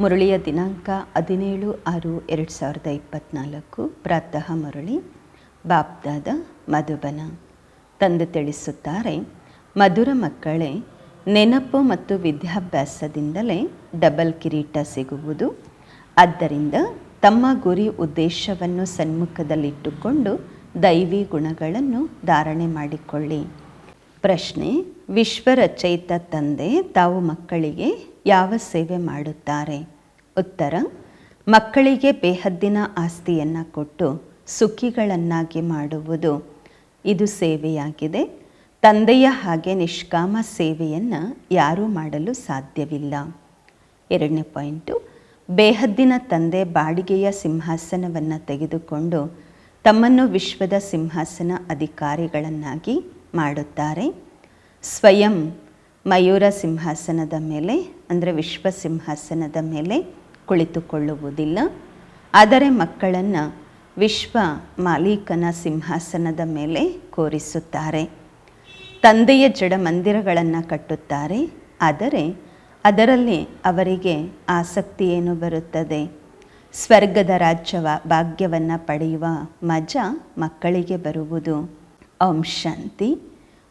ಮುರಳಿಯ ದಿನಾಂಕ ಹದಿನೇಳು ಆರು ಎರಡು ಸಾವಿರದ ಇಪ್ಪತ್ತ್ನಾಲ್ಕು ಪ್ರಾತಃ ಮುರಳಿ, ಬಾಪ್ದಾದ ಮಧುಬನ. ತಂದು ತಿಳಿಸುತ್ತಾರೆ, ಮಧುರ ಮಕ್ಕಳೇ, ನೆನಪು ಮತ್ತು ವಿದ್ಯಾಭ್ಯಾಸದಿಂದಲೇ ಡಬಲ್ ಕಿರೀಟ ಸಿಗುವುದು. ಆದ್ದರಿಂದ ತಮ್ಮ ಗುರಿ ಉದ್ದೇಶವನ್ನು ಸನ್ಮುಖದಲ್ಲಿಟ್ಟುಕೊಂಡು ದೈವಿ ಗುಣಗಳನ್ನು ಧಾರಣೆ ಮಾಡಿಕೊಳ್ಳಿ. ಪ್ರಶ್ನೆ, ವಿಶ್ವರಚಯಿತ ತಂದೆ ತಾವು ಮಕ್ಕಳಿಗೆ ಯಾವ ಸೇವೆ ಮಾಡುತ್ತಾರೆ? ಉತ್ತರ, ಮಕ್ಕಳಿಗೆ ಬೇಹದ್ದಿನ ಆಸ್ತಿಯನ್ನು ಕೊಟ್ಟು ಸುಖಿಗಳನ್ನಾಗಿ ಮಾಡುವುದು. ಇದು ಸೇವೆಯಾಗಿದೆ. ತಂದೆಯ ಹಾಗೆ ನಿಷ್ಕಾಮ ಸೇವೆಯನ್ನು ಯಾರೂ ಮಾಡಲು ಸಾಧ್ಯವಿಲ್ಲ. ಎರಡನೇ ಪಾಯಿಂಟು, ಬೇಹದ್ದಿನ ತಂದೆ ಬಾಡಿಗೆಯ ಸಿಂಹಾಸನವನ್ನು ತೆಗೆದುಕೊಂಡು ತಮ್ಮನ್ನು ವಿಶ್ವದ ಸಿಂಹಾಸನ ಅಧಿಕಾರಿಗಳನ್ನಾಗಿ ಮಾಡುತ್ತಾರೆ. ಸ್ವಯಂ ಮಯೂರ ಸಿಂಹಾಸನದ ಮೇಲೆ, ಅಂದರೆ ವಿಶ್ವ ಸಿಂಹಾಸನದ ಮೇಲೆ ಕುಳಿತುಕೊಳ್ಳುವುದಿಲ್ಲ. ಆದರೆ ಮಕ್ಕಳನ್ನು ವಿಶ್ವ ಮಾಲೀಕನ ಸಿಂಹಾಸನದ ಮೇಲೆ ಕೂರಿಸುತ್ತಾರೆ. ತಂದೆಯ ಜಡ ಮಂದಿರಗಳನ್ನು ಕಟ್ಟುತ್ತಾರೆ. ಆದರೆ ಅದರಲ್ಲಿ ಅವರಿಗೆ ಆಸಕ್ತಿ ಏನು ಬರುತ್ತದೆ? ಸ್ವರ್ಗದ ರಾಜ್ಯವ ಭಾಗ್ಯವನ್ನು ಪಡೆಯುವ ಮಜ ಮಕ್ಕಳಿಗೆ ಬರುವುದು. ಓಂ ಶಾಂತಿ.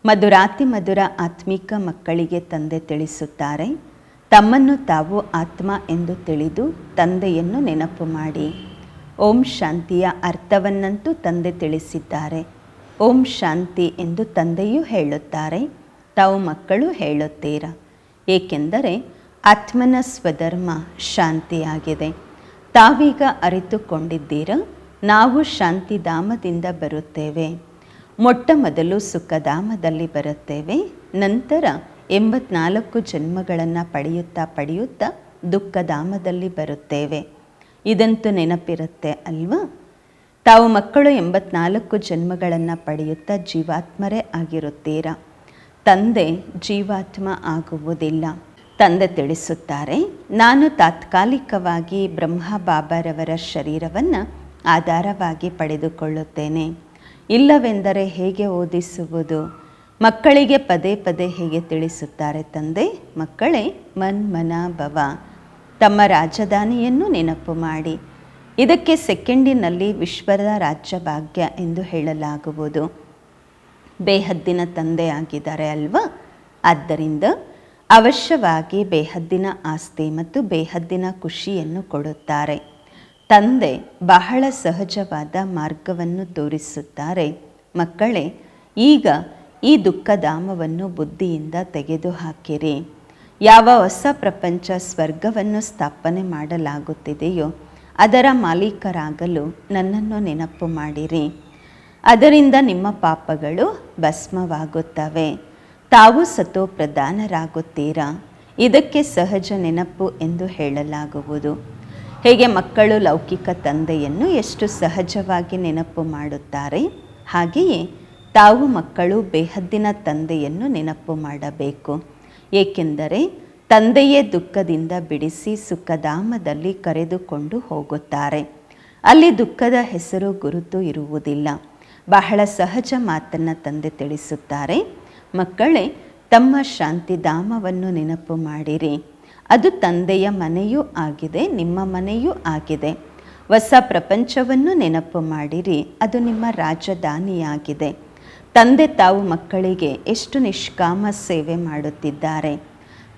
ಮಧುರಾತಿ ಮಧುರ ಆತ್ಮಿಕ ಮಕ್ಕಳಿಗೆ ತಂದೆ ತಿಳಿಸುತ್ತಾರೆ. ತಮ್ಮನ್ನು ತಾವು ಆತ್ಮ ಎಂದು ತಿಳಿದು ತಂದೆಯನ್ನು ನೆನಪು ಮಾಡಿ. ಓಂ ಶಾಂತಿಯ ಅರ್ಥವನ್ನಂತೂ ತಂದೆ ತಿಳಿಸಿದ್ದಾರೆ. ಓಂ ಶಾಂತಿ ಎಂದು ತಂದೆಯೂ ಹೇಳುತ್ತಾರೆ. ತಾವು ಮಕ್ಕಳು ಹೇಳುತ್ತೀರಾ? ಏಕೆಂದರೆ ಆತ್ಮನ ಸ್ವಧರ್ಮ ಶಾಂತಿಯಾಗಿದೆ. ತಾವೀಗ ಅರಿತುಕೊಂಡಿದ್ದೀರ? ನಾವು ಶಾಂತಿಧಾಮದಿಂದ ಬರುತ್ತೇವೆ. ಮೊಟ್ಟ ಮೊದಲು ಸುಖಧಾಮದಲ್ಲಿ ಬರುತ್ತೇವೆ, ನಂತರ ಎಂಬತ್ನಾಲ್ಕು ಜನ್ಮಗಳನ್ನು ಪಡೆಯುತ್ತಾ ಪಡೆಯುತ್ತಾ ದುಃಖಧಾಮದಲ್ಲಿ ಬರುತ್ತೇವೆ. ಇದಂತೂ ನೆನಪಿರುತ್ತೆ ಅಲ್ವಾ? ತಾವು ಮಕ್ಕಳು ಎಂಬತ್ನಾಲ್ಕು ಜನ್ಮಗಳನ್ನು ಪಡೆಯುತ್ತಾ ಜೀವಾತ್ಮರೇ ಆಗಿರುತ್ತೀರಾ? ತಂದೆ ಜೀವಾತ್ಮ ಆಗುವುದಿಲ್ಲ. ತಂದೆ ತಿಳಿಸುತ್ತಾರೆ, ನಾನು ತಾತ್ಕಾಲಿಕವಾಗಿ ಬ್ರಹ್ಮ ಬಾಬಾರವರ ಶರೀರವನ್ನು ಆಧಾರವಾಗಿ ಪಡೆದುಕೊಳ್ಳುತ್ತೇನೆ. ಇಲ್ಲವೆಂದರೆ ಹೇಗೆ ಓದಿಸುವುದು? ಮಕ್ಕಳಿಗೆ ಪದೇ ಪದೇ ಹೇಗೆ ತಿಳಿಸುತ್ತಾರೆ ತಂದೆ? ಮಕ್ಕಳೇ ಮನ್ ಮನ ಭವ. ತಮ್ಮ ರಾಜಧಾನಿಯನ್ನು ನೆನಪು ಮಾಡಿ. ಇದಕ್ಕೆ ಸೆಕೆಂಡಿನಲ್ಲಿ ವಿಶ್ವದ ರಾಜ್ಯ ಭಾಗ್ಯ ಎಂದು ಹೇಳಲಾಗುವುದು. ಬೇಹದ್ದಿನ ತಂದೆ ಆಗಿದ್ದಾರೆ ಅಲ್ವಾ? ಆದ್ದರಿಂದ ಅವಶ್ಯವಾಗಿ ಬೇಹದ್ದಿನ ಆಸ್ತಿ ಮತ್ತು ಬೇಹದ್ದಿನ ಖುಷಿಯನ್ನು ಕೊಡುತ್ತಾರೆ. ತಂದೆ ಬಹಳ ಸಹಜವಾದ ಮಾರ್ಗವನ್ನು ತೋರಿಸುತ್ತಾರೆ. ಮಕ್ಕಳೇ, ಈಗ ಈ ದುಃಖಧಾಮವನ್ನು ಬುದ್ಧಿಯಿಂದ ತೆಗೆದುಹಾಕಿರಿ. ಯಾವ ಹೊಸ ಪ್ರಪಂಚ ಸ್ವರ್ಗವನ್ನು ಸ್ಥಾಪನೆ ಮಾಡಲಾಗುತ್ತಿದೆಯೋ, ಅದರ ಮಾಲೀಕರಾಗಲು ನನ್ನನ್ನು ನೆನಪು ಮಾಡಿರಿ. ಅದರಿಂದ ನಿಮ್ಮ ಪಾಪಗಳು ಭಸ್ಮವಾಗುತ್ತವೆ. ತಾವು ಸತೋ ಪ್ರಧಾನರಾಗುತ್ತೀರಾ ಇದಕ್ಕೆ ಸಹಜ ನೆನಪು ಎಂದು ಹೇಳಲಾಗುವುದು. ಹೇಗೆ ಮಕ್ಕಳು ಲೌಕಿಕ ತಂದೆಯನ್ನು ಎಷ್ಟು ಸಹಜವಾಗಿ ನೆನಪು ಮಾಡುತ್ತಾರೆ? ಹಾಗೆಯೇ ತಾವು ಮಕ್ಕಳು ಬೇಹದ್ದಿನ ತಂದೆಯನ್ನು ನೆನಪು ಮಾಡಬೇಕು. ಏಕೆಂದರೆ ತಂದೆಯೇ ದುಃಖದಿಂದ ಬಿಡಿಸಿ ಸುಖಧಾಮದಲ್ಲಿ ಕರೆದುಕೊಂಡು ಹೋಗುತ್ತಾರೆ. ಅಲ್ಲಿ ದುಃಖದ ಹೆಸರು ಗುರುತು ಇರುವುದಿಲ್ಲ. ಬಹಳ ಸಹಜ ಮಾತನ್ನು ತಂದೆ ತಿಳಿಸುತ್ತಾರೆ. ಮಕ್ಕಳೇ, ತಮ್ಮ ಶಾಂತಿಧಾಮವನ್ನು ನೆನಪು ಮಾಡಿರಿ. ಅದು ತಂದೆಯ ಮನೆಯೂ ಆಗಿದೆ, ನಿಮ್ಮ ಮನೆಯೂ ಆಗಿದೆ. ಹೊಸ ಪ್ರಪಂಚವನ್ನು ನೆನಪು ಮಾಡಿರಿ, ಅದು ನಿಮ್ಮ ರಾಜಧಾನಿಯಾಗಿದೆ. ತಂದೆ ತಾವು ಮಕ್ಕಳಿಗೆ ಎಷ್ಟು ನಿಷ್ಕಾಮ ಸೇವೆ ಮಾಡುತ್ತಿದ್ದಾರೆ.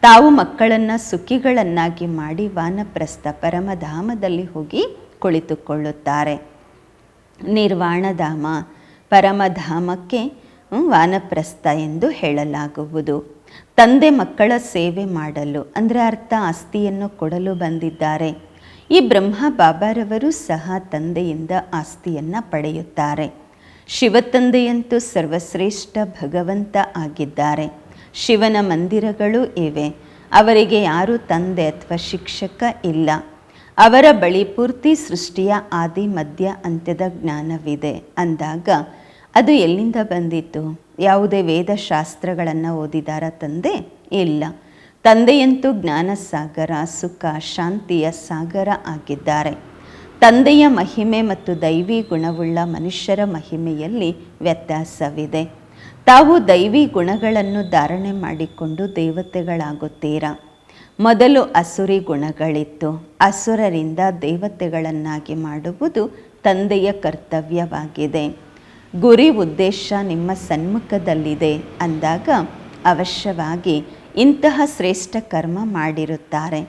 ತಾವು ಮಕ್ಕಳನ್ನು ಸುಖಿಗಳನ್ನಾಗಿ ಮಾಡಿ ವಾನಪ್ರಸ್ಥ ಪರಮಧಾಮದಲ್ಲಿ ಹೋಗಿ ಕುಳಿತುಕೊಳ್ಳುತ್ತಾರೆ. ನಿರ್ವಾಣಧಾಮ ಪರಮಧಾಮಕ್ಕೆ ವಾನಪ್ರಸ್ಥ ಎಂದು ಹೇಳಲಾಗುವುದು. ತಂದೆ ಮಕ್ಕಳ ಸೇವೆ ಮಾಡಲು, ಅಂದರೆ ಅರ್ಥ ಆಸ್ತಿಯನ್ನು ಕೊಡಲು ಬಂದಿದ್ದಾರೆ. ಈ ಬ್ರಹ್ಮ ಬಾಬಾರವರು ಸಹ ತಂದೆಯಿಂದ ಆಸ್ತಿಯನ್ನು ಪಡೆಯುತ್ತಾರೆ. ಶಿವತಂದೆಯಂತೂ ಸರ್ವಶ್ರೇಷ್ಠ ಭಗವಂತ ಆಗಿದ್ದಾರೆ. ಶಿವನ ಮಂದಿರಗಳು ಇವೆ. ಅವರಿಗೆ ಯಾರೂ ತಂದೆ ಅಥವಾ ಶಿಕ್ಷಕ ಇಲ್ಲ. ಅವರ ಬಳಿ ಪೂರ್ತಿ ಸೃಷ್ಟಿಯ ಆದಿ ಮಧ್ಯ ಅಂತ್ಯದ ಜ್ಞಾನವಿದೆ. ಅಂದಾಗ ಅದು ಎಲ್ಲಿಂದ ಬಂದಿತ್ತು ಯಾವುದೇ ವೇದಶಾಸ್ತ್ರಗಳನ್ನು ಓದಿದಾರ ತಂದೆ? ಇಲ್ಲ. ತಂದೆಯಂತೂ ಜ್ಞಾನ ಸಾಗರ ಸುಖ, ಶಾಂತಿಯ ಸಾಗರ ಆಗಿದ್ದಾರೆ. ತಂದೆಯ ಮಹಿಮೆ ಮತ್ತು ದೈವಿ ಗುಣವುಳ್ಳ ಮನುಷ್ಯರ ಮಹಿಮೆಯಲ್ಲಿ ವ್ಯತ್ಯಾಸವಿದೆ. ತಾವು ದೈವಿ ಗುಣಗಳನ್ನು ಧಾರಣೆ ಮಾಡಿಕೊಂಡು ದೇವತೆಗಳಾಗುತ್ತೀರಾ? ಮೊದಲು ಅಸುರಿ ಗುಣಗಳಿತ್ತು. ಅಸುರರಿಂದ ದೇವತೆಗಳನ್ನಾಗಿ ಮಾಡುವುದು ತಂದೆಯ ಕರ್ತವ್ಯವಾಗಿದೆ. ಗುರಿ ಉದ್ದೇಶ ನಿಮ್ಮ ಸನ್ಮುಖದಲ್ಲಿದೆ ಅಂದಾಗ ಅವಶ್ಯವಾಗಿ ಇಂತಹ ಶ್ರೇಷ್ಠ ಕರ್ಮ ಮಾಡಿರುತ್ತಾರೆ.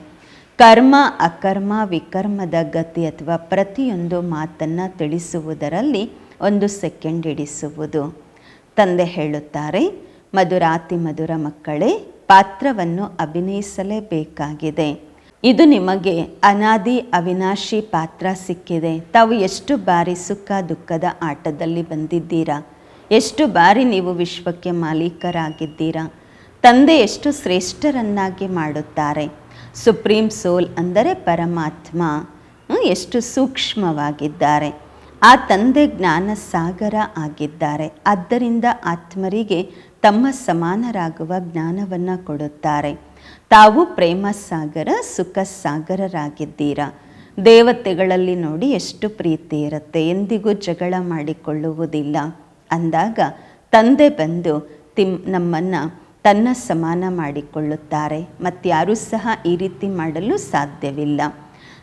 ಕರ್ಮ, ಅಕರ್ಮ, ವಿಕರ್ಮದ ಗತಿ ಅಥವಾ ಪ್ರತಿಯೊಂದು ಮಾತನ್ನು ತಿಳಿಸುವುದರಲ್ಲಿ ಒಂದು ಸೆಕೆಂಡ್ ಹಿಡಿಸುವುದು ತಂದೆ ಹೇಳುತ್ತಾರೆ, ಮಧುರಾತಿ ಮಧುರ ಮಕ್ಕಳೇ, ಪಾತ್ರವನ್ನು ಅಭಿನಯಿಸಲೇಬೇಕಾಗಿದೆ. ಇದು ನಿಮಗೆ ಅನಾದಿ ಅವಿನಾಶಿ ಪಾತ್ರ ಸಿಕ್ಕಿದೆ. ತಾವು ಎಷ್ಟು ಬಾರಿ ಸುಖ ದುಃಖದ ಆಟದಲ್ಲಿ ಬಂದಿದ್ದೀರಾ? ಎಷ್ಟು ಬಾರಿ ನೀವು ವಿಶ್ವಕ್ಕೆ ಮಾಲೀಕರಾಗಿದ್ದೀರಾ? ತಂದೆ ಎಷ್ಟು ಶ್ರೇಷ್ಠರನ್ನಾಗಿ ಮಾಡುತ್ತಾರೆ? ಸುಪ್ರೀಂ ಸೋಲ್ ಅಂದರೆ ಪರಮಾತ್ಮ ಎಷ್ಟು ಸೂಕ್ಷ್ಮವಾಗಿದ್ದಾರೆ. ಆ ತಂದೆ ಜ್ಞಾನ ಸಾಗರ ಆಗಿದ್ದಾರೆ. ಆದ್ದರಿಂದ ಆತ್ಮರಿಗೆ ತಮ್ಮ ಸಮಾನರಾಗುವ ಜ್ಞಾನವನ್ನು ಕೊಡುತ್ತಾರೆ. ತಾವು ಪ್ರೇಮ ಸಾಗರ, ಸುಖ ಸಾಗರರಾಗಿದ್ದೀರಾ? ದೇವತೆಗಳಲ್ಲಿ ನೋಡಿ ಎಷ್ಟು ಪ್ರೀತಿ ಇರುತ್ತೆ, ಎಂದಿಗೂ ಜಗಳ ಮಾಡಿಕೊಳ್ಳುವುದಿಲ್ಲ. ಅಂದಾಗ ತಂದೆ ಬಂದು ತಿಮ್, ನಮ್ಮನ್ನು ತನ್ನ ಸಮಾನ ಮಾಡಿಕೊಳ್ಳುತ್ತಾರೆ, ಮತ್ತಾರೂ ಸಹ ಈ ರೀತಿ ಮಾಡಲು ಸಾಧ್ಯವಿಲ್ಲ.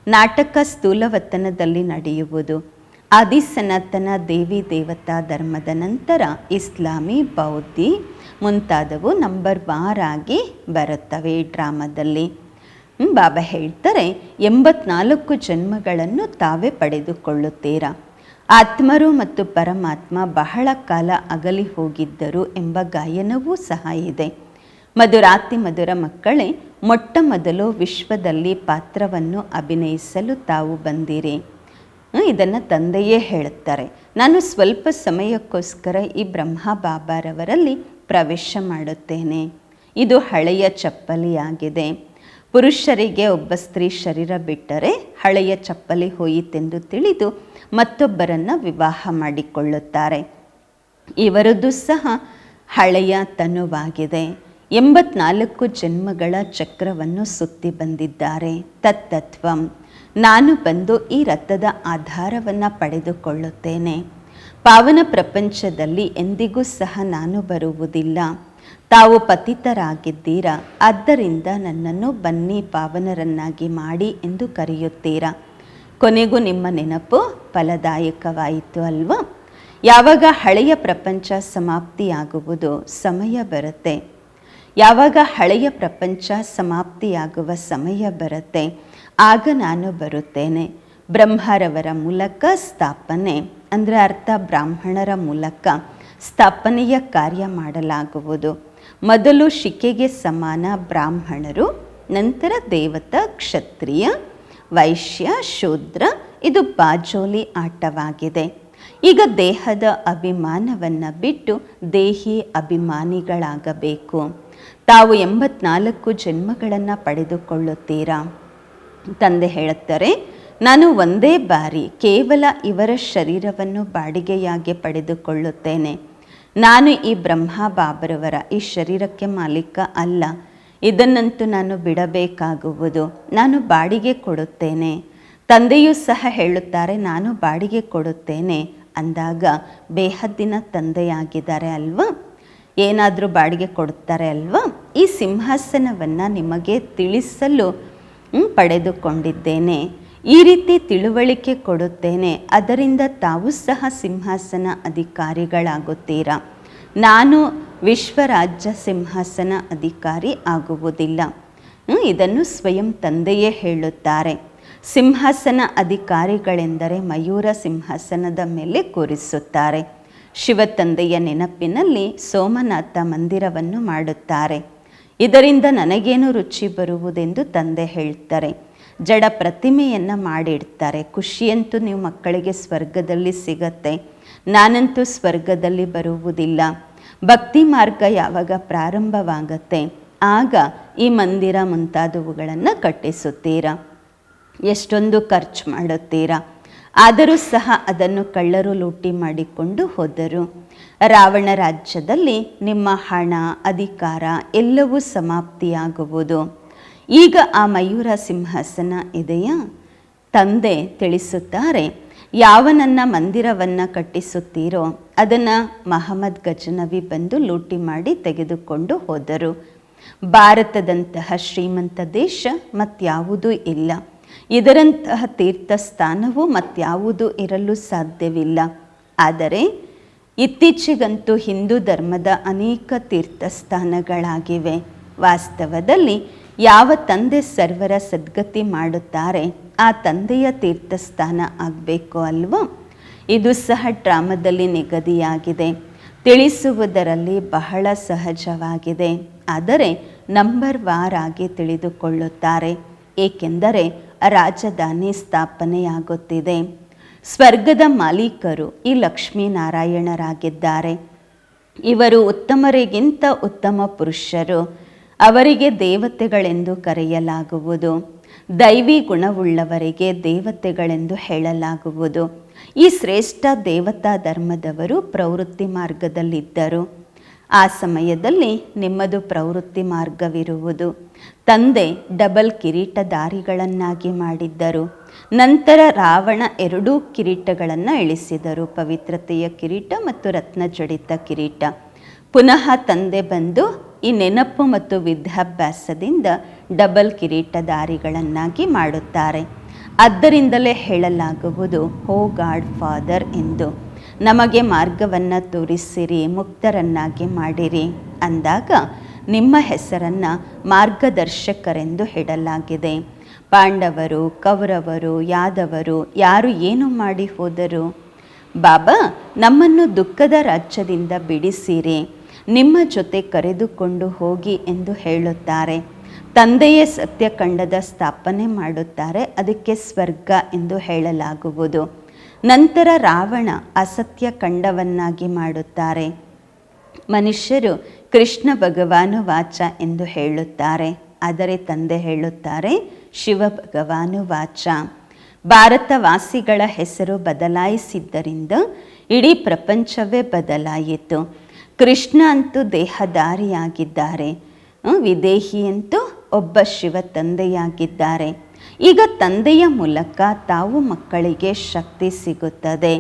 ನಾಟಕ ಸ್ಥೂಲವತನದಲ್ಲಿ ನಡೆಯುವುದು. ಆದಿ ಸನಾತನ ದೇವಿ ದೇವತಾ ಧರ್ಮದ ನಂತರ ಇಸ್ಲಾಮಿ ಬೌದ್ಧಿ ಮುಂತಾದವು ನಂಬರ್ ವಾರ್ ಆಗಿ ಬರುತ್ತವೆ ಡ್ರಾಮಾದಲ್ಲಿ. ಬಾಬಾ ಹೇಳ್ತಾರೆ, ಎಂಬತ್ನಾಲ್ಕು ಜನ್ಮಗಳನ್ನು ತಾವೇ ಪಡೆದುಕೊಳ್ಳುತ್ತೀರಾ? ಆತ್ಮರು ಮತ್ತು ಪರಮಾತ್ಮ ಬಹಳ ಕಾಲ ಅಗಲಿ ಹೋಗಿದ್ದರು ಎಂಬ ಗಾಯನವೂ ಸಹ ಇದೆ. ಮಧುರಾತಿ ಮಧುರ ಮಕ್ಕಳೇ ಮೊಟ್ಟ ಮೊದಲು ವಿಶ್ವದಲ್ಲಿ ಪಾತ್ರವನ್ನು ಅಭಿನಯಿಸಲು ತಾವು ಬಂದಿರಿ. ಇದನ್ನು ತಂದೆಯೇ ಹೇಳುತ್ತಾರೆ. ನಾನು ಸ್ವಲ್ಪ ಸಮಯಕ್ಕೋಸ್ಕರ ಈ ಬ್ರಹ್ಮ ಬಾಬಾರವರಲ್ಲಿ ಪ್ರವೇಶ ಮಾಡುತ್ತೇನೆ. ಇದು ಹಳೆಯ ಚಪ್ಪಲಿಯಾಗಿದೆ ಪುರುಷರಿಗೆ ಒಬ್ಬ ಸ್ತ್ರೀ ಶರೀರ ಬಿಟ್ಟರೆ ಹಳೆಯ ಚಪ್ಪಲಿ ಹೋಯಿತೆಂದು ತಿಳಿದು ಮತ್ತೊಬ್ಬರನ್ನು ವಿವಾಹ ಮಾಡಿಕೊಳ್ಳುತ್ತಾರೆ. ಇವರದ್ದು ಸಹ ಹಳೆಯ ತನುವಾಗಿದೆ. ಎಂಬತ್ನಾಲ್ಕು ಜನ್ಮಗಳ ಚಕ್ರವನ್ನು ಸುತ್ತಿ ಬಂದಿದ್ದಾರೆ. ತತ್ತತ್ವಂ ನಾನು ಬಂದು ಈ ರಥದ ಆಧಾರವನ್ನು ಪಡೆದುಕೊಳ್ಳುತ್ತೇನೆ. ಪಾವನ ಪ್ರಪಂಚದಲ್ಲಿ ಎಂದಿಗೂ ಸಹ ನಾನು ಬರುವುದಿಲ್ಲ. ತಾವು ಪತಿತರಾಗಿದ್ದೀರಾ? ಆದ್ದರಿಂದ ನನ್ನನ್ನು ಬನ್ನಿ ಪಾವನರನ್ನಾಗಿ ಮಾಡಿ ಎಂದು ಕರೆಯುತ್ತೀರಾ? ಕೊನೆಗೂ ನಿಮ್ಮ ನೆನಪು ಫಲದಾಯಕವಾಯಿತು ಅಲ್ವಾ? ಯಾವಾಗ ಹಳೆಯ ಪ್ರಪಂಚ ಸಮಾಪ್ತಿಯಾಗುವುದು ಸಮಯ ಬರುತ್ತೆ. ಯಾವಾಗ ಹಳೆಯ ಪ್ರಪಂಚ ಸಮಾಪ್ತಿಯಾಗುವ ಸಮಯ ಬರುತ್ತೆ. ಆಗ ನಾನು ಬರುತ್ತೇನೆ. ಬ್ರಹ್ಮರವರ ಮೂಲಕ ಸ್ಥಾಪನೆ, ಅಂದರೆ ಅರ್ಥ ಬ್ರಾಹ್ಮಣರ ಮೂಲಕ ಸ್ಥಾಪನೆಯ ಕಾರ್ಯ ಮಾಡಲಾಗುವುದು. ಮೊದಲು ಶಿಕೆಗೆ ಸಮಾನ ಬ್ರಾಹ್ಮಣರು, ನಂತರ ದೇವತಾ, ಕ್ಷತ್ರಿಯ, ವೈಶ್ಯ, ಶೂದ್ರ, ಇದು ಬಾಜೋಲಿ ಆಟವಾಗಿದೆ. ಈಗ ದೇಹದ ಅಭಿಮಾನವನ್ನು ಬಿಟ್ಟು ದೇಹಿ ಅಭಿಮಾನಿಗಳಾಗಬೇಕು. ತಾವು ಎಂಬತ್ನಾಲ್ಕು ಜನ್ಮಗಳನ್ನು ಪಡೆದುಕೊಳ್ಳುತ್ತೀರಾ? ತಂದೆ ಹೇಳುತ್ತಾರೆ, ನಾನು ಒಂದೇ ಬಾರಿ ಕೇವಲ ಇವರ ಶರೀರವನ್ನು ಬಾಡಿಗೆಯಾಗಿ ಪಡೆದುಕೊಳ್ಳುತ್ತೇನೆ. ನಾನು ಈ ಬ್ರಹ್ಮ ಬಾಬರವರ ಈ ಶರೀರಕ್ಕೆ ಮಾಲೀಕ ಅಲ್ಲ. ಇದನ್ನಂತೂ ನಾನು ಬಿಡಬೇಕಾಗುವುದು. ನಾನು ಬಾಡಿಗೆ ಕೊಡುತ್ತೇನೆ. ತಂದೆಯೂ ಸಹ ಹೇಳುತ್ತಾರೆ, ನಾನು ಬಾಡಿಗೆ ಕೊಡುತ್ತೇನೆ. ಅಂದಾಗ, ಬೇಹದ್ದಿನ ತಂದೆಯಾಗಿದ್ದಾರೆ ಅಲ್ವಾ? ಏನಾದರೂ ಬಾಡಿಗೆ ಕೊಡುತ್ತಾರೆ ಅಲ್ವಾ? ಈ ಸಿಂಹಾಸನವನ್ನು ನಿಮಗೆ ತಿಳಿಸಲು ಪಡೆದುಕೊಂಡಿದ್ದೇನೆ. ಈ ರೀತಿ ತಿಳುವಳಿಕೆ ಕೊಡುತ್ತೇನೆ. ಅದರಿಂದ ತಾವು ಸಹ ಸಿಂಹಾಸನ ಅಧಿಕಾರಿಗಳಾಗುತ್ತೀರಾ? ನಾನು ವಿಶ್ವರಾಜ್ಯ ಸಿಂಹಾಸನ ಅಧಿಕಾರಿ ಆಗುವುದಿಲ್ಲ. ಇದನ್ನು ಸ್ವಯಂ ತಂದೆಯೇ ಹೇಳುತ್ತಾರೆ. ಸಿಂಹಾಸನ ಅಧಿಕಾರಿಗಳೆಂದರೆ ಮಯೂರ ಸಿಂಹಾಸನದ ಮೇಲೆ ಕೂರಿಸುತ್ತಾರೆ. ಶಿವ ತಂದೆಯ ನೆನಪಿನಲ್ಲಿ ಸೋಮನಾಥ ಮಂದಿರವನ್ನು ಮಾಡುತ್ತಾರೆ. ಇದರಿಂದ ನನಗೇನು ರುಚಿ ಬರುವುದೆಂದು ತಂದೆ ಹೇಳ್ತಾರೆ. ಜಡ ಪ್ರತಿಮೆಯನ್ನು ಮಾಡಿಡ್ತಾರೆ. ಖುಷಿಯಂತೂ ನೀವು ಮಕ್ಕಳಿಗೆ ಸ್ವರ್ಗದಲ್ಲಿ ಸಿಗತ್ತೆ. ನಾನಂತೂ ಸ್ವರ್ಗದಲ್ಲಿ ಬರುವುದಿಲ್ಲ. ಭಕ್ತಿ ಮಾರ್ಗ ಯಾವಾಗ ಪ್ರಾರಂಭವಾಗತ್ತೆ, ಆಗ ಈ ಮಂದಿರ ಮುಂತಾದವುಗಳನ್ನು ಕಟ್ಟಿಸುತ್ತೀರಾ? ಎಷ್ಟೊಂದು ಖರ್ಚು ಮಾಡುತ್ತೀರಾ? ಆದರೂ ಸಹ ಅದನ್ನು ಕಳ್ಳರು ಲೂಟಿ ಮಾಡಿಕೊಂಡು ಹೋದರು. ರಾವಣ ರಾಜ್ಯದಲ್ಲಿ ನಿಮ್ಮ ಹಣ, ಅಧಿಕಾರ ಎಲ್ಲವೂ ಸಮಾಪ್ತಿಯಾಗುವುದು. ಈಗ ಆ ಮಯೂರ ಸಿಂಹಾಸನ ಇದೆಯಾ ತಂದೆ ತಿಳಿಸುತ್ತಾರೆ ಯಾವನನ್ನ ಮಂದಿರವನ್ನು ಕಟ್ಟಿಸುತ್ತೀರೋ ಅದನ್ನು ಮಹಮ್ಮದ್ ಗಜನವಿ ಬಂದು ಲೂಟಿ ಮಾಡಿ ತೆಗೆದುಕೊಂಡು ಹೋದರು. ಭಾರತದಂತಹ ಶ್ರೀಮಂತ ದೇಶ ಮತ್ಯಾವುದೂ ಇಲ್ಲ. ಇದರಂತಹ ತೀರ್ಥ ಸ್ಥಾನವು ಮತ್ಯಾವುದೂ ಇರಲು ಸಾಧ್ಯವಿಲ್ಲ. ಆದರೆ ಇತ್ತೀಚೆಗಂತೂ ಹಿಂದೂ ಧರ್ಮದ ಅನೇಕ ತೀರ್ಥಸ್ಥಾನಗಳಾಗಿವೆ. ವಾಸ್ತವದಲ್ಲಿ ಯಾವ ತಂದೆ ಸರ್ವರ ಸದ್ಗತಿ ಮಾಡುತ್ತಾರೆ, ಆ ತಂದೆಯ ತೀರ್ಥಸ್ಥಾನ ಆಗಬೇಕು ಅಲ್ವಾ? ಇದು ಸಹ ಡ್ರಾಮದಲ್ಲಿ ನಿಗದಿಯಾಗಿದೆ. ತಿಳಿಸುವುದರಲ್ಲಿ ಬಹಳ ಸಹಜವಾಗಿದೆ. ಆದರೆ ನಂಬರ್ ವಾರ್ ಆಗಿ ತಿಳಿದುಕೊಳ್ಳುತ್ತಾರೆ. ಏಕೆಂದರೆ ರಾಜಧಾನಿ ಸ್ಥಾಪನೆಯಾಗುತ್ತಿದೆ. ಸ್ವರ್ಗದ ಮಾಲೀಕರು ಈ ಲಕ್ಷ್ಮೀನಾರಾಯಣರಾಗಿದ್ದಾರೆ. ಇವರು ಉತ್ತಮರಿಗಿಂತ ಉತ್ತಮ ಪುರುಷರು. ಅವರಿಗೆ ದೇವತೆಗಳೆಂದು ಕರೆಯಲಾಗುವುದು. ದೈವಿ ಗುಣವುಳ್ಳವರಿಗೆ ದೇವತೆಗಳೆಂದು ಹೇಳಲಾಗುವುದು. ಈ ಶ್ರೇಷ್ಠ ದೇವತಾ ಧರ್ಮದವರು ಪ್ರವೃತ್ತಿ ಮಾರ್ಗದಲ್ಲಿದ್ದರು. ಆ ಸಮಯದಲ್ಲಿ ನಿಮ್ಮದು ಪ್ರವೃತ್ತಿ ಮಾರ್ಗವಿರುವುದು. ತಂದೆ ಡಬಲ್ ಕಿರೀಟಧಾರಿಗಳನ್ನಾಗಿ ಮಾಡಿದ್ದರು. ನಂತರ ರಾವಣ ಎರಡೂ ಕಿರೀಟಗಳನ್ನು ಇಳಿಸಿದರು. ಪವಿತ್ರತೆಯ ಕಿರೀಟ ಮತ್ತು ರತ್ನಜಡಿತ ಕಿರೀಟ. ಪುನಃ ತಂದೆ ಬಂದು ಈ ನೆನಪು ಮತ್ತು ವಿದ್ಯಾಭ್ಯಾಸದಿಂದ ಡಬಲ್ ಕಿರೀಟಧಾರಿಗಳನ್ನಾಗಿ ಮಾಡುತ್ತಾರೆ. ಆದ್ದರಿಂದಲೇ ಹೇಳಲಾಗುವುದು ಹೋ ಗಾಡ್ ಫಾದರ್ ಎಂದು. ನಮಗೆ ಮಾರ್ಗವನ್ನು ತೋರಿಸಿರಿ, ಮುಕ್ತರನ್ನಾಗಿ ಮಾಡಿರಿ ಅಂದಾಗ ನಿಮ್ಮ ಹೆಸರನ್ನು ಮಾರ್ಗದರ್ಶಕರೆಂದು ಹೇಳಲಾಗಿದೆ. ಪಾಂಡವರು, ಕೌರವರು, ಯಾದವರು, ಯಾರು ಏನು ಮಾಡಿ ಹೋದರು? ಬಾಬಾ, ನಮ್ಮನ್ನು ದುಃಖದ ರಾಜ್ಯದಿಂದ ಬಿಡಿಸಿರಿ, ನಿಮ್ಮ ಜೊತೆ ಕರೆದುಕೊಂಡು ಹೋಗಿ ಎಂದು ಹೇಳುತ್ತಾರೆ. ತಂದೆಯೇ ಸತ್ಯಕಂಡದ ಸ್ಥಾಪನೆ ಮಾಡುತ್ತಾರೆ, ಅದಕ್ಕೆ ಸ್ವರ್ಗ ಎಂದು ಹೇಳಲಾಗುವುದು. ನಂತರ ರಾವಣ ಅಸತ್ಯ ಕಂಡವನ್ನಾಗಿ ಮಾಡುತ್ತಾರೆ. ಮನುಷ್ಯರು ಕೃಷ್ಣ ಭಗವಾನು ವಾಚ ಎಂದು ಹೇಳುತ್ತಾರೆ. ಆದರೆ ತಂದೆ ಹೇಳುತ್ತಾರೆ, ಶಿವ ಭಗವಾನು ವಾಚ. ಭಾರತವಾಸಿಗಳ ಹೆಸರು ಬದಲಾಯಿಸಿದ್ದರಿಂದ ಇಡೀ ಪ್ರಪಂಚವೇ ಬದಲಾಯಿತು. ಕೃಷ್ಣ ಅಂತೂ ದೇಹದಾರಿಯಾಗಿದ್ದಾರೆ ವಿದೇಹಿ ವಿದೇಹಿಯಂತೂ ಒಬ್ಬ ಶಿವ ತಂದೆಯಾಗಿದ್ದಾರೆ. ಈಗ ತಂದೆಯ ಮೂಲಕ ತಾವು ಮಕ್ಕಳಿಗೆ ಶಕ್ತಿ ಸಿಗುತ್ತದೆ.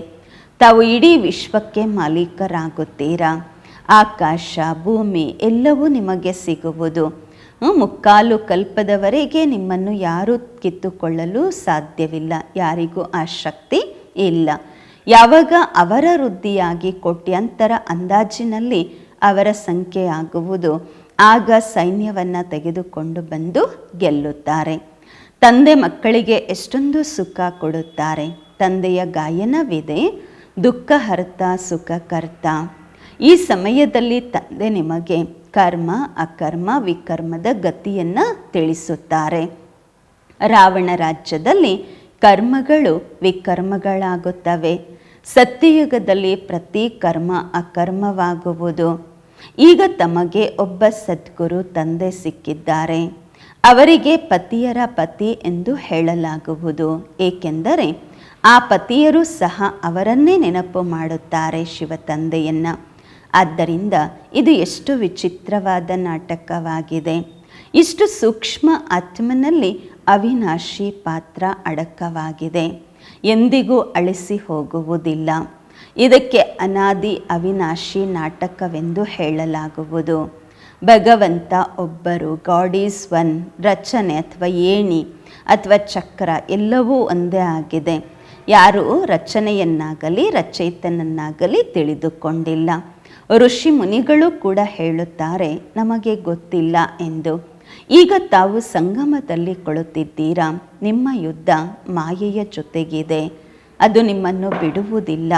ತಾವು ಇಡೀ ವಿಶ್ವಕ್ಕೆ ಮಾಲೀಕರಾಗುತ್ತೀರಾ? ಆಕಾಶ, ಭೂಮಿ ಎಲ್ಲವೂ ನಿಮಗೆ ಸಿಗುವುದು. ಮುಕ್ಕಾಲು ಕಲ್ಪದವರೆಗೆ ನಿಮ್ಮನ್ನು ಯಾರೂ ಕಿತ್ತುಕೊಳ್ಳಲು ಸಾಧ್ಯವಿಲ್ಲ. ಯಾರಿಗೂ ಆ ಶಕ್ತಿ ಇಲ್ಲ. ಯಾವಾಗ ಅವರ ವೃದ್ಧಿಯಾಗಿ ಕೋಟ್ಯಂತರ ಅಂದಾಜಿನಲ್ಲಿ ಅವರ ಸಂಖ್ಯೆ ಆಗುವುದು, ಆಗ ಸೈನ್ಯವನ್ನು ತೆಗೆದುಕೊಂಡು ಬಂದು ಗೆಲ್ಲುತ್ತಾರೆ. ತಂದೆ ಮಕ್ಕಳಿಗೆ ಎಷ್ಟೊಂದು ಸುಖ ಕೊಡುತ್ತಾರೆ. ತಂದೆಯ ಗಾಯನವಿದೆ, ದುಃಖ ಹರ್ತ, ಸುಖ ಕರ್ತ. ಈ ಸಮಯದಲ್ಲಿ ತಂದೆ ನಿಮಗೆ ಕರ್ಮ, ಅಕರ್ಮ, ವಿಕರ್ಮದ ಗತಿಯನ್ನು ತಿಳಿಸುತ್ತಾರೆ. ರಾವಣ ರಾಜ್ಯದಲ್ಲಿ ಕರ್ಮಗಳು ವಿಕರ್ಮಗಳಾಗುತ್ತವೆ. ಸತ್ಯಯುಗದಲ್ಲಿ ಪ್ರತಿ ಕರ್ಮ ಅಕರ್ಮವಾಗುವುದು. ಈಗ ತಮಗೆ ಒಬ್ಬ ಸದ್ಗುರು ತಂದೆ ಸಿಕ್ಕಿದ್ದಾರೆ. ಅವರಿಗೆ ಪತಿಯರ ಪತಿ ಎಂದು ಹೇಳಲಾಗುವುದು. ಏಕೆಂದರೆ ಆ ಪತಿಯರು ಸಹ ಅವರನ್ನೇ ನೆನಪು ಮಾಡುತ್ತಾರೆ ಶಿವ ತಂದೆಯನ್ನ. ಆದ್ದರಿಂದ ಇದು ಎಷ್ಟು ವಿಚಿತ್ರವಾದ ನಾಟಕವಾಗಿದೆ. ಇಷ್ಟು ಸೂಕ್ಷ್ಮ ಆತ್ಮನಲ್ಲಿ ಅವಿನಾಶಿ ಪಾತ್ರ ಅಡಕವಾಗಿದೆ. ಎಂದಿಗೂ ಅಳಿಸಿ ಹೋಗುವುದಿಲ್ಲ. ಇದಕ್ಕೆ ಅನಾದಿ ಅವಿನಾಶಿ ನಾಟಕವೆಂದು ಹೇಳಲಾಗುವುದು. ಭಗವಂತ ಒಬ್ಬರು ಗಾಡ್ ಈಸ್ ಒನ್ ರಚನೆ ಅಥವಾ ಏಣಿ ಅಥವಾ ಚಕ್ರ ಎಲ್ಲವೂ ಒಂದೇ ಆಗಿದೆ. ಯಾರು ರಚನೆಯನ್ನಾಗಲಿ ರಚಯಿತನನ್ನಾಗಲಿ ತಿಳಿದುಕೊಂಡಿಲ್ಲ. ಋಷಿ ಮುನಿಗಳು ಕೂಡ ಹೇಳುತ್ತಾರೆ, ನಮಗೆ ಗೊತ್ತಿಲ್ಲ ಎಂದು. ಈಗ ತಾವು ಸಂಗಮದಲ್ಲಿ ಕೊಳುತ್ತಿದ್ದೀರಾ? ನಿಮ್ಮ ಯುದ್ಧ ಮಾಯೆಯ ಜೊತೆಗಿದೆ. ಅದು ನಿಮ್ಮನ್ನು ಬಿಡುವುದಿಲ್ಲ.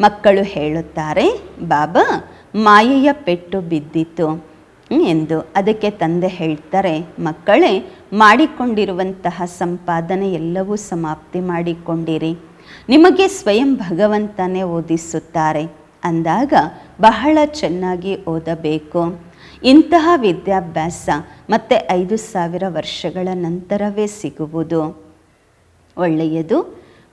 ಮಕ್ಕಳು ಹೇಳುತ್ತಾರೆ, ಬಾಬಾ, ಮಾಯೆಯ ಪೆಟ್ಟು ಬಿದ್ದಿತು ಎಂದು ಅದಕ್ಕೆ ತಂದೆ ಹೇಳ್ತಾರೆ, ಮಕ್ಕಳೇ, ಮಾಡಿಕೊಂಡಿರುವಂತಹ ಸಂಪಾದನೆ ಎಲ್ಲವೂ ಸಮಾಪ್ತಿ ಮಾಡಿಕೊಂಡಿರಿ. ನಿಮಗೆ ಸ್ವಯಂ ಭಗವಂತನೇ ಓದಿಸುತ್ತಾರೆ. ಅಂದಾಗ ಬಹಳ ಚೆನ್ನಾಗಿ ಓದಬೇಕು. ಇಂತಹ ವಿದ್ಯಾಭ್ಯಾಸ ಮತ್ತೆ ಐದು ಸಾವಿರ ವರ್ಷಗಳ ನಂತರವೇ ಸಿಗುವುದು. ಒಳ್ಳೆಯದು.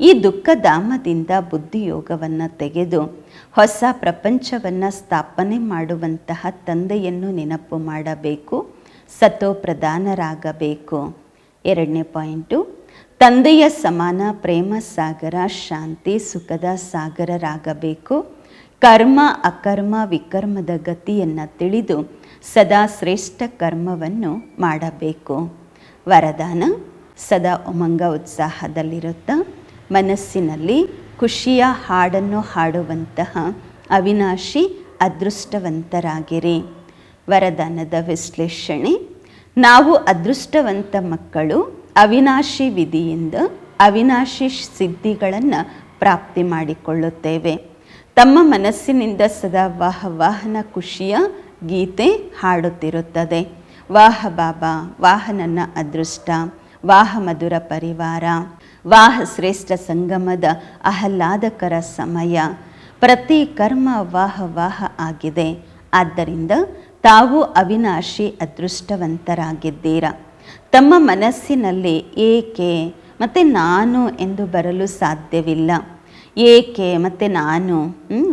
ಈ ದುಃಖಧಾಮದಿಂದ ಬುದ್ಧಿಯೋಗವನ್ನು ತೆಗೆದು ಹೊಸ ಪ್ರಪಂಚವನ್ನು ಸ್ಥಾಪನೆ ಮಾಡುವಂತಹ ತಂದೆಯನ್ನು ನೆನಪು ಮಾಡಬೇಕು, ಸತೋ ಪ್ರಧಾನರಾಗಬೇಕು. ಎರಡನೇ ಪಾಯಿಂಟು, ತಂದೆಯ ಸಮಾನ ಪ್ರೇಮ ಸಾಗರ, ಶಾಂತಿ ಸುಖದ ಸಾಗರರಾಗಬೇಕು. ಕರ್ಮ ಅಕರ್ಮ ವಿಕರ್ಮದ ಗತಿಯನ್ನು ತಿಳಿದು ಸದಾ ಶ್ರೇಷ್ಠ ಕರ್ಮವನ್ನು ಮಾಡಬೇಕು. ವರದಾನ ಸದಾ ಉಮಂಗ ಉತ್ಸಾಹದಲ್ಲಿರುತ್ತಾ. ಮನಸ್ಸಿನಲ್ಲಿ ಖುಷಿಯ ಹಾಡನ್ನು ಹಾಡುವಂತಹ ಅವಿನಾಶಿ ಅದೃಷ್ಟವಂತರಾಗಿರಿ. ವರದಾನದ ವಿಶ್ಲೇಷಣೆ, ನಾವು ಅದೃಷ್ಟವಂತ ಮಕ್ಕಳು ಅವಿನಾಶಿ ವಿಧಿಯಿಂದ ಅವಿನಾಶಿ ಸಿದ್ಧಿಗಳನ್ನು ಪ್ರಾಪ್ತಿ ಮಾಡಿಕೊಳ್ಳುತ್ತೇವೆ. ತಮ್ಮ ಮನಸ್ಸಿನಿಂದ ಸದಾ ವಾಹ ವಾಹನ ಖುಷಿಯ ಗೀತೆ ಹಾಡುತ್ತಿರುತ್ತದೆ. ವಾಹ ಬಾಬಾ, ವಾಹ ನನ್ನ ಅದೃಷ್ಟ, ವಾಹ ಮಧುರ ಪರಿವಾರ. ವಾಹ ಶ್ರೇಷ್ಠ ಸಂಗಮದ ಆಹ್ಲಾದಕರ ಸಮಯ. ಪ್ರತಿ ಕರ್ಮ ವಾಹ ವಾಹ ಆಗಿದೆ. ಆದ್ದರಿಂದ ತಾವು ಅವಿನಾಶಿ ಅದೃಷ್ಟವಂತರಾಗಿದ್ದೀರ? ತಮ್ಮ ಮನಸ್ಸಿನಲ್ಲಿ ಏಕೆ ಮತ್ತು ನಾನು ಎಂದು ಬರಲು ಸಾಧ್ಯವಿಲ್ಲ. ಏಕೆ ಮತ್ತು ನಾನು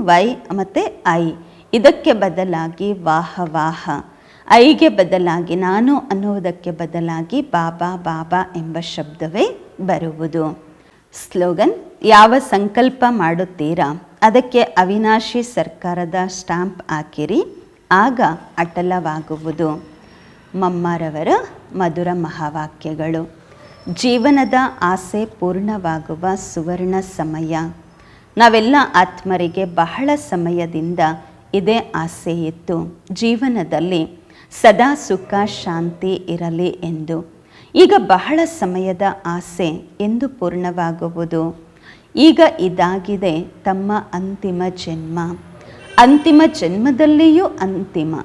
ವೈ ಮತ್ತು ಐ. ಇದಕ್ಕೆ ಬದಲಾಗಿ ವಾಹ ವಾಹ. ಐಗೆ ಬದಲಾಗಿ ನಾನು ಅನ್ನುವುದಕ್ಕೆ ಬದಲಾಗಿ ಬಾಬಾ ಬಾಬಾ ಎಂಬ ಶಬ್ದವೇ ಬರುವುದು. ಸ್ಲೋಗನ್, ಯಾವ ಸಂಕಲ್ಪ ಮಾಡುತ್ತೀರಾ? ಅದಕ್ಕೆ ಅವಿನಾಶಿ ಸರ್ಕಾರದ ಸ್ಟಾಂಪ್ ಹಾಕಿರಿ, ಆಗ ಅಟಲವಾಗುವುದು. ಮಮ್ಮರವರ, ಮಧುರ ಮಹಾವಾಕ್ಯಗಳು. ಜೀವನದ ಆಸೆ ಪೂರ್ಣವಾಗುವ ಸುವರ್ಣ ಸಮಯ. ನಾವೆಲ್ಲ ಆತ್ಮರಿಗೆ ಬಹಳ ಸಮಯದಿಂದ ಇದೇ ಆಸೆ ಇತ್ತು ಜೀವನದಲ್ಲಿ ಸದಾ ಸುಖ, ಶಾಂತಿ ಇರಲಿ ಎಂದು. ಈಗ ಬಹಳ ಸಮಯದ ಆಸೆ ಎಂದು ಪೂರ್ಣವಾಗುವುದು. ಈಗ ಇದಾಗಿದೆ ತಮ್ಮ ಅಂತಿಮ ಜನ್ಮ. ಅಂತಿಮ ಜನ್ಮದಲ್ಲಿಯೂ ಅಂತಿಮ.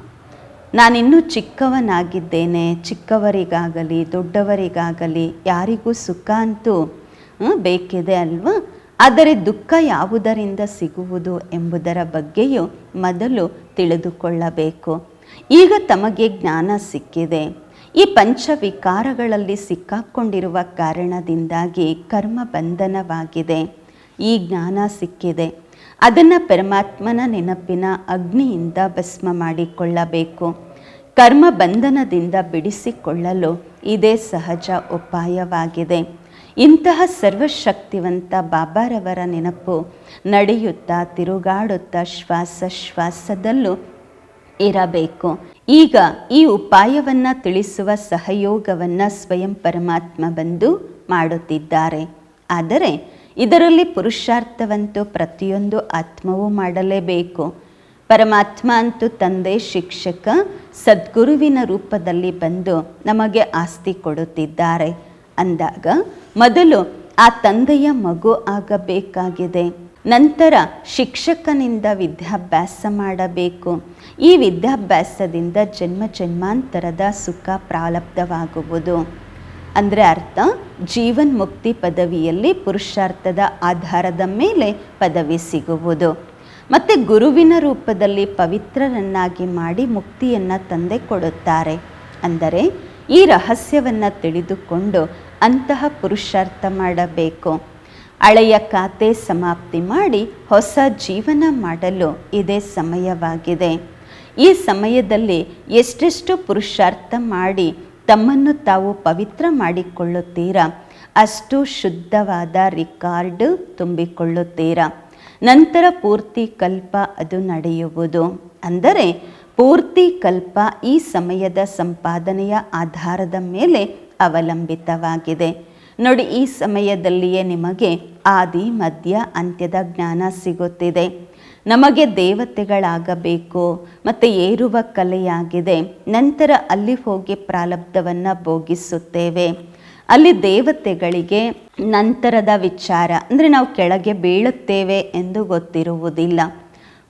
ನಾನಿನ್ನೂ ಚಿಕ್ಕವನಾಗಿದ್ದೇನೆ, ಚಿಕ್ಕವರಿಗಾಗಲಿ, ದೊಡ್ಡವರಿಗಾಗಲಿ, ಯಾರಿಗೂ ಸುಖ ಅಂತೂ ಬೇಕಿದೆ ಅಲ್ವಾ? ಆದರೆ ದುಃಖ ಯಾವುದರಿಂದ ಸಿಗುವುದು ಎಂಬುದರ ಬಗ್ಗೆಯೂ ಮೊದಲು ತಿಳಿದುಕೊಳ್ಳಬೇಕು. ಈಗ ತಮಗೆ ಜ್ಞಾನ ಸಿಕ್ಕಿದೆ. ಈ ಪಂಚವಿಕಾರಗಳಲ್ಲಿ ಸಿಕ್ಕಾಕೊಂಡಿರುವ ಕಾರಣದಿಂದಾಗಿ ಕರ್ಮ ಬಂಧನವಾಗಿದೆ. ಈ ಜ್ಞಾನ ಸಿಕ್ಕಿದೆ. ಅದನ್ನು ಪರಮಾತ್ಮನ ನೆನಪಿನ ಅಗ್ನಿಯಿಂದ ಭಸ್ಮ ಮಾಡಿಕೊಳ್ಳಬೇಕು. ಕರ್ಮ ಬಂಧನದಿಂದ ಬಿಡಿಸಿಕೊಳ್ಳಲು ಇದೇ ಸಹಜ ಉಪಾಯವಾಗಿದೆ. ಇಂತಹ ಸರ್ವಶಕ್ತಿವಂತ ಬಾಬಾರವರ ನೆನಪು ನಡೆಯುತ್ತಾ, ತಿರುಗಾಡುತ್ತಾ ಶ್ವಾಸ ಶ್ವಾಸದಲ್ಲೂ ಇರಬೇಕು. ಈಗ ಈ ಉಪಾಯವನ್ನು ತಿಳಿಸುವ ಸಹಯೋಗವನ್ನು ಸ್ವಯಂ ಪರಮಾತ್ಮ ಬಂದು ಮಾಡುತ್ತಿದ್ದಾರೆ. ಆದರೆ ಇದರಲ್ಲಿ ಪುರುಷಾರ್ಥವಂತೂ ಪ್ರತಿಯೊಂದು ಆತ್ಮವೂ ಮಾಡಲೇಬೇಕು. ಪರಮಾತ್ಮ ಅಂತೂ ತಂದೆ, ಶಿಕ್ಷಕ, ಸದ್ಗುರುವಿನ ರೂಪದಲ್ಲಿ ಬಂದು ನಮಗೆ ಆಸ್ತಿ ಕೊಡುತ್ತಿದ್ದಾರೆ. ಅಂದಾಗ ಮೊದಲು ಆ ತಂದೆಯ ಮಗು ಆಗಬೇಕಾಗಿದೆ. ನಂತರ ಶಿಕ್ಷಕನಿಂದ ವಿದ್ಯಾಭ್ಯಾಸ ಮಾಡಬೇಕು. ಈ ವಿದ್ಯಾಭ್ಯಾಸದಿಂದ ಜನ್ಮ ಜನ್ಮಾಂತರದ ಸುಖ ಪ್ರಾಲಬ್ಧವಾಗುವುದು. ಅಂದರೆ ಅರ್ಥ, ಜೀವನ್ ಮುಕ್ತಿ ಪದವಿಯಲ್ಲಿ ಪುರುಷಾರ್ಥದ ಆಧಾರದ ಮೇಲೆ ಪದವಿ ಸಿಗುವುದು. ಮತ್ತು ಗುರುವಿನ ರೂಪದಲ್ಲಿ ಪವಿತ್ರರನ್ನಾಗಿ ಮಾಡಿ ಮುಕ್ತಿಯನ್ನು ತಂದೆ ಕೊಡುತ್ತಾರೆ. ಅಂದರೆ ಈ ರಹಸ್ಯವನ್ನು ತಿಳಿದುಕೊಂಡು ಅಂತಹ ಪುರುಷಾರ್ಥ ಮಾಡಬೇಕು. ಹಳೆಯ ಖಾತೆ ಸಮಾಪ್ತಿ ಮಾಡಿ ಹೊಸ ಜೀವನ ಮಾಡಲು ಇದೇ ಸಮಯವಾಗಿದೆ. ಈ ಸಮಯದಲ್ಲಿ ಎಷ್ಟೆಷ್ಟು ಪುರುಷಾರ್ಥ ಮಾಡಿ ತಮ್ಮನ್ನು ತಾವು ಪವಿತ್ರ ಮಾಡಿಕೊಳ್ಳುತ್ತೀರಾ, ಅಷ್ಟು ಶುದ್ಧವಾದ ರಿಕಾರ್ಡ್ ತುಂಬಿಕೊಳ್ಳುತ್ತೀರಾ. ನಂತರ ಪೂರ್ತಿ ಕಲ್ಪ ಅದು ನಡೆಯುವುದು. ಅಂದರೆ ಪೂರ್ತಿ ಕಲ್ಪ ಈ ಸಮಯದ ಸಂಪಾದನೆಯ ಆಧಾರದ ಮೇಲೆ ಅವಲಂಬಿತವಾಗಿದೆ. ನೋಡಿ, ಈ ಸಮಯದಲ್ಲಿಯೇ ನಿಮಗೆ ಆದಿ, ಮಧ್ಯ, ಅಂತ್ಯದ ಜ್ಞಾನ ಸಿಗುತ್ತಿದೆ. ನಮಗೆ ದೇವತೆಗಳಾಗಬೇಕು, ಮತ್ತು ಏರುವ ಕಲೆಯಾಗಿದೆ. ನಂತರ ಅಲ್ಲಿ ಹೋಗಿ ಪ್ರಾರಬ್ಧವನ್ನು ಭೋಗಿಸುತ್ತೇವೆ. ಅಲ್ಲಿ ದೇವತೆಗಳಿಗೆ ನಂತರದ ವಿಚಾರ, ಅಂದರೆ ನಾವು ಕೆಳಗೆ ಬೀಳುತ್ತೇವೆ ಎಂದು ಗೊತ್ತಿರುವುದಿಲ್ಲ.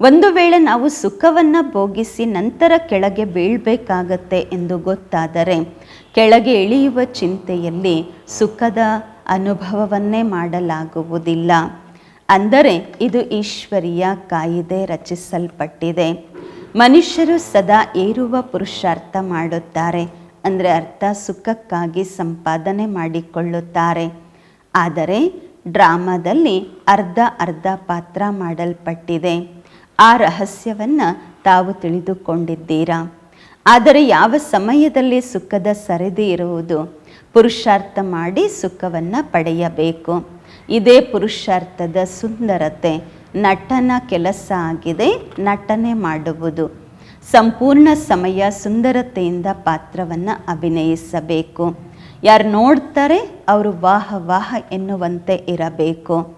ಒಂದು ವೇಳೆ ನಾವು ಸುಖವನ್ನು ಭೋಗಿಸಿ ನಂತರ ಕೆಳಗೆ ಬೀಳಬೇಕಾಗತ್ತೆ ಎಂದು ಗೊತ್ತಾದರೆ, ಕೆಳಗೆ ಇಳಿಯುವ ಚಿಂತೆಯಲ್ಲಿ ಸುಖದ ಅನುಭವವನ್ನೇ ಮಾಡಲಾಗುವುದಿಲ್ಲ. ಅಂದರೆ ಇದು ಈಶ್ವರಿಯ ಕಾಯಿದೆ ರಚಿಸಲ್ಪಟ್ಟಿದೆ. ಮನುಷ್ಯರು ಸದಾ ಏರುವ ಪುರುಷಾರ್ಥ ಮಾಡುತ್ತಾರೆ. ಅಂದರೆ ಅರ್ಥ, ಸುಖಕ್ಕಾಗಿ ಸಂಪಾದನೆ ಮಾಡಿಕೊಳ್ಳುತ್ತಾರೆ. ಆದರೆ ಡ್ರಾಮಾದಲ್ಲಿ ಅರ್ಧ ಅರ್ಧ ಪಾತ್ರ ಮಾಡಲ್ಪಟ್ಟಿದೆ. ಆ ರಹಸ್ಯವನ್ನು ತಾವು ತಿಳಿದುಕೊಂಡಿದ್ದೀರಾ? ಆದರೆ ಯಾವ ಸಮಯದಲ್ಲಿ ಸುಖದ ಸರಿದಿ ಇರುವುದು? ಪುರುಷಾರ್ಥ ಮಾಡಿ ಸುಖವನ್ನು ಪಡೆಯಬೇಕು. ಇದೇ ಪುರುಷಾರ್ಥದ ಸುಂದರತೆ ನಟನ ಕೆಲಸ ಆಗಿದೆ ನಟನೆ ಮಾಡುವುದು. ಸಂಪೂರ್ಣ ಸಮಯ ಸುಂದರತೆಯಿಂದ ಪಾತ್ರವನ್ನು ಅಭಿನಯಿಸಬೇಕು. ಯಾರು ನೋಡ್ತಾರೆ ಅವರು ವಾಹ ವಾಹ ಎನ್ನುವಂತೆ ಇರಬೇಕು.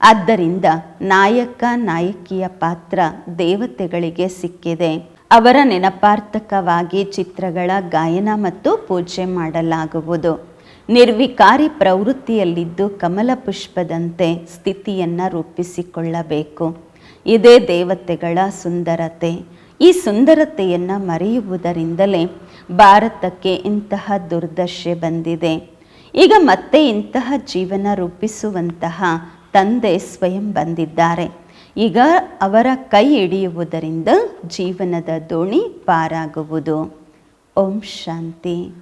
ಆದ್ದರಿಂದ ನಾಯಕ ನಾಯಕಿಯ ಪಾತ್ರ ದೇವತೆಗಳಿಗೆ ಸಿಕ್ಕಿದೆ. ಅವರ ನೆನಪಾರ್ಥಕವಾಗಿ ಚಿತ್ರಗಳ ಗಾಯನ ಮತ್ತು ಪೂಜೆ ಮಾಡಲಾಗುವುದು. ನಿರ್ವಿಕಾರಿ ಪ್ರವೃತ್ತಿಯಲ್ಲಿದ್ದು ಕಮಲ ಪುಷ್ಪದಂತೆ ಸ್ಥಿತಿಯನ್ನು ರೂಪಿಸಿಕೊಳ್ಳಬೇಕು. ಇದೇ ದೇವತೆಗಳ ಸುಂದರತೆ. ಈ ಸುಂದರತೆಯನ್ನು ಮರೆಯುವುದರಿಂದಲೇ ಭಾರತಕ್ಕೆ ಇಂತಹ ದುರ್ದಶೆ ಬಂದಿದೆ. ಈಗ ಮತ್ತೆ ಇಂತಹ ಜೀವನ ರೂಪಿಸುವಂತಹ ತಂದೆ ಸ್ವಯಂ ಬಂದಿದ್ದಾರೆ. ಈಗ ಅವರ ಕೈ ಹಿಡಿಯುವುದರಿಂದ ಜೀವನದ ದೋಣಿ ಪಾರಾಗುವುದು. ಓಂ ಶಾಂತಿ.